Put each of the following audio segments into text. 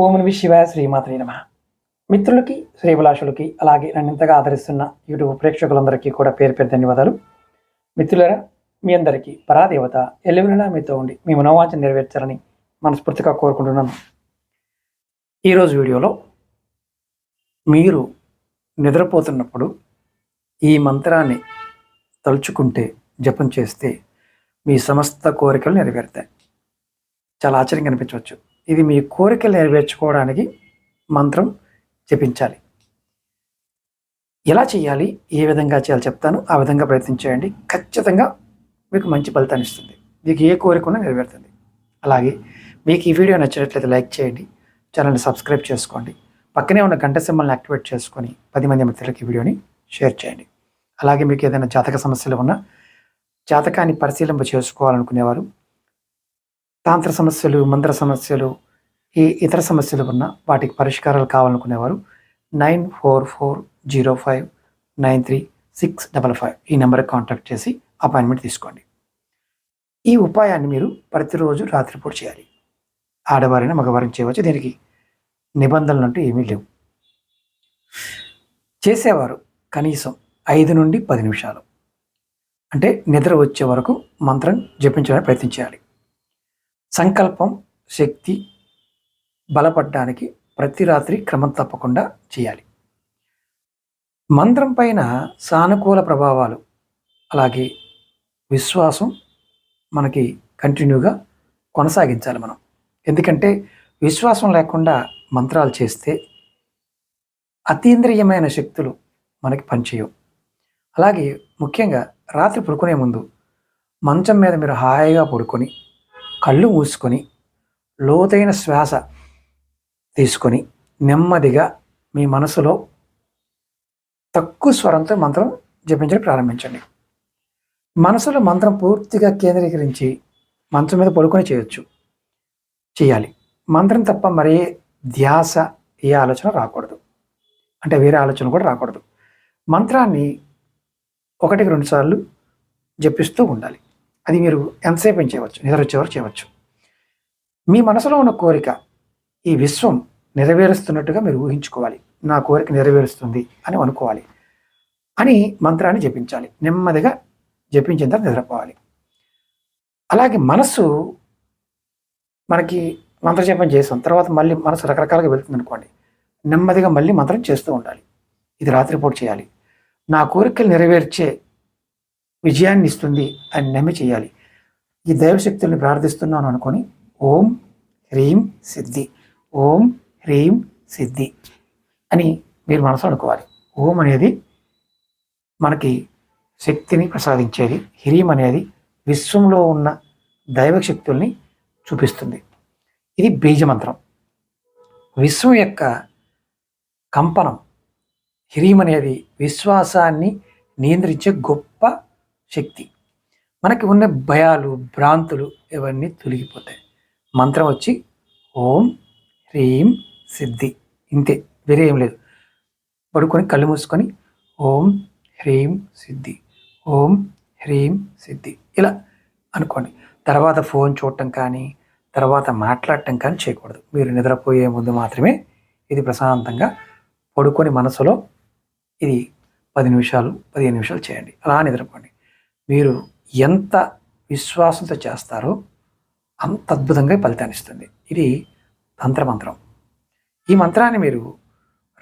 ఓం Nami శివాయ శ్రీమాత్రి నమ. మిత్రులకి శ్రీభిలాషులకి అలాగే నన్ను ఇంతగా ఆదరిస్తున్న యూట్యూబ్ ప్రేక్షకులందరికీ కూడా పేరు పేరు ధన్యవాదాలు. మిత్రులరా మీ అందరికీ పరాదేవత ఎల్లవెల్లలా మీతో ఉండి మీ మనోవాంఛ నెరవేర్చాలని మనస్ఫూర్తిగా కోరుకుంటున్నాను. ఈరోజు వీడియోలో మీరు నిద్రపోతున్నప్పుడు ఈ మంత్రాన్ని తలుచుకుంటే జపం చేస్తే మీ సమస్త కోరికలు నెరవేరుతాయి. చాలా ఆశ్చర్యంగా అనిపించవచ్చు. ఇది మీ కోరికలు నెరవేర్చుకోవడానికి మంత్రం జపించాలి. ఎలా చేయాలి? ఏ విధంగా చేయాలి చెప్తాను. ఆ విధంగా ప్రయత్నం చేయండి. ఖచ్చితంగా మీకు మంచి ఫలితాన్ని ఇస్తుంది. మీకు ఏ కోరిక ఉన్నా నెరవేరుతుంది. అలాగే మీకు ఈ వీడియో నచ్చినట్లయితే లైక్ చేయండి. ఛానల్ని సబ్స్క్రైబ్ చేసుకోండి. పక్కనే ఉన్న గంట సింబల్ని యాక్టివేట్ చేసుకొని పది మంది మిత్రులకి ఈ వీడియోని షేర్ చేయండి. అలాగే మీకు ఏదైనా జాతక సమస్యలు ఉన్నా జాతకాన్ని పరిశీలింప చేసుకోవాలనుకునేవారు తాంత్ర సమస్యలు మంత్ర సమస్యలు ఈ ఇతర సమస్యలు ఉన్న వాటికి పరిష్కారాలు కావాలనుకునేవారు nine four four zero five nine three six double five ఈ నెంబర్కి కాంటాక్ట్ చేసి అపాయింట్మెంట్ తీసుకోండి. ఈ ఉపాయాన్ని మీరు ప్రతిరోజు రాత్రిపూట చేయాలి. ఆడవారిని మగవారిని చేయవచ్చు. దీనికి నిబంధనలు అంటూ ఏమీ లేవు. చేసేవారు కనీసం ఐదు నుండి పది నిమిషాలు. అంటే నిద్ర వచ్చే వరకు మంత్రం జపించడానికి ప్రయత్నం చేయాలి. సంకల్పం శక్తి బలపడడానికి ప్రతి రాత్రి క్రమం తప్పకుండా చేయాలి. మంత్రం పైన సానుకూల ప్రభావాలు అలాగే విశ్వాసం మనకి కంటిన్యూగా కొనసాగించాలి మనం. ఎందుకంటే విశ్వాసం లేకుండా మంత్రాలు చేస్తే అతీంద్రియమైన శక్తులు మనకి పనిచేయవు. అలాగే ముఖ్యంగా రాత్రి పడుకునే ముందు మంచం మీద మీరు హాయిగా పడుకొని కళ్ళు మూసుకొని లోతైన శ్వాస తీసుకొని నెమ్మదిగా మీ మనసులో తక్కువ స్వరంతో మంత్రం జపించడం ప్రారంభించండి. మనసులో మంత్రం పూర్తిగా కేంద్రీకరించి మంచం మీద పడుకొని చేయొచ్చు. చేయాలి. మంత్రం తప్ప మరే ధ్యాస ఏ ఆలోచన రాకూడదు. అంటే వేరే ఆలోచన కూడా రాకూడదు. మంత్రాన్ని ఒకటికి రెండు సార్లు జపిస్తూ ఉండాలి. అది మీరు ఎంతసేపు చేయవచ్చు? నిద్ర వచ్చేవారు చేయవచ్చు. మీ మనసులో ఉన్న కోరిక ఈ విశ్వం నెరవేరుస్తున్నట్టుగా మీరు ఊహించుకోవాలి. నా కోరిక నెరవేరుస్తుంది అని అనుకోవాలి. అని మంత్రాన్ని జపించాలి. నెమ్మదిగా జపించిన తర్వాత నిద్రపోవాలి. అలాగే మనస్సు మనకి మంత్రజపం చేస్తాం తర్వాత మళ్ళీ మనసు రకరకాలుగా వెళ్తుంది అనుకోండి. నెమ్మదిగా మళ్ళీ మంత్రం చేస్తూ ఉండాలి. ఇది రాత్రిపూట చేయాలి. నా కోరికలు నెరవేర్చే విజయాన్ని ఇస్తుంది అని నమ్మి చేయాలి. ఈ దైవశక్తుల్ని ప్రార్థిస్తున్నాను అనుకొని ఓం హ్రీం సిద్ధి ఓం హ్రీం సిద్ధి అని మీరు మనసు అనుకోవాలి. ఓం అనేది మనకి శక్తిని ప్రసాదించేది హ్రీం అనేది విశ్వంలో ఉన్న దైవ శక్తుల్ని చూపిస్తుంది. ఇది బీజమంత్రం. విశ్వం యొక్క కంపనం హ్రీం అనేది విశ్వాసాన్ని నియంత్రించే గొప్ప శక్తి. మనకి ఉన్న భయాలు భ్రాంతులు ఇవన్నీ తొలగిపోతాయి. మంత్రం వచ్చి ఓం హ్రీం సిద్ధి. ఇంతే వేరే ఏం లేదు. పడుకొని కళ్ళు మూసుకొని ఓం హ్రీం సిద్ధి. ఓం హ్రీం సిద్ధి. ఇలా అనుకోండి. తర్వాత ఫోన్ చూడటం కానీ తర్వాత మాట్లాడటం కానీ చేయకూడదు. మీరు నిద్రపోయే ముందు మాత్రమే ఇది ప్రశాంతంగా పడుకొని మనసులో ఇది పది నిమిషాలు పదిహేను నిమిషాలు చేయండి. అలా నిద్రపోండి. మీరు ఎంత విశ్వాసంతో చేస్తారో అంత అద్భుతంగా ఫలితాన్ని ఇస్తుంది. ఇది తంత్రమంత్రం. ఈ మంత్రాన్ని మీరు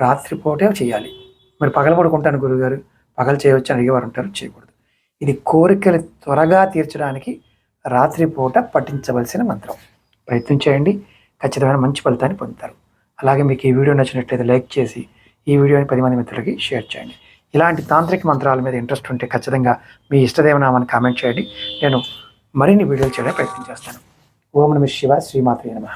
రాత్రిపూటే చేయాలి. మరి పగలు పడుకుంటాను గురుగారు. పగలు చేయవచ్చు అని అడిగేవారు ఉంటారు చేయకూడదు. ఇది కోరికలు త్వరగా తీర్చడానికి రాత్రిపూట పఠించవలసిన మంత్రం. ప్రయత్నం చేయండి. ఖచ్చితమైన మంచి ఫలితాన్ని పొందుతారు. అలాగే మీకు ఈ వీడియో నచ్చినట్లయితే లైక్ చేసి ఈ వీడియోని పది మంది మిత్రులకి షేర్ చేయండి. ఇలాంటి తాంత్రిక మంత్రాల మీద ఇంట్రెస్ట్ ఉంటే ఖచ్చితంగా మీ ఇష్టదేవనామాన్ని కామెంట్ చేయండి. నేను మరిన్ని వీడియోలు చేయడానికి ప్రయత్నం చేస్తాను. ఓం నమ శివ శ్రీమాత్రి నమ.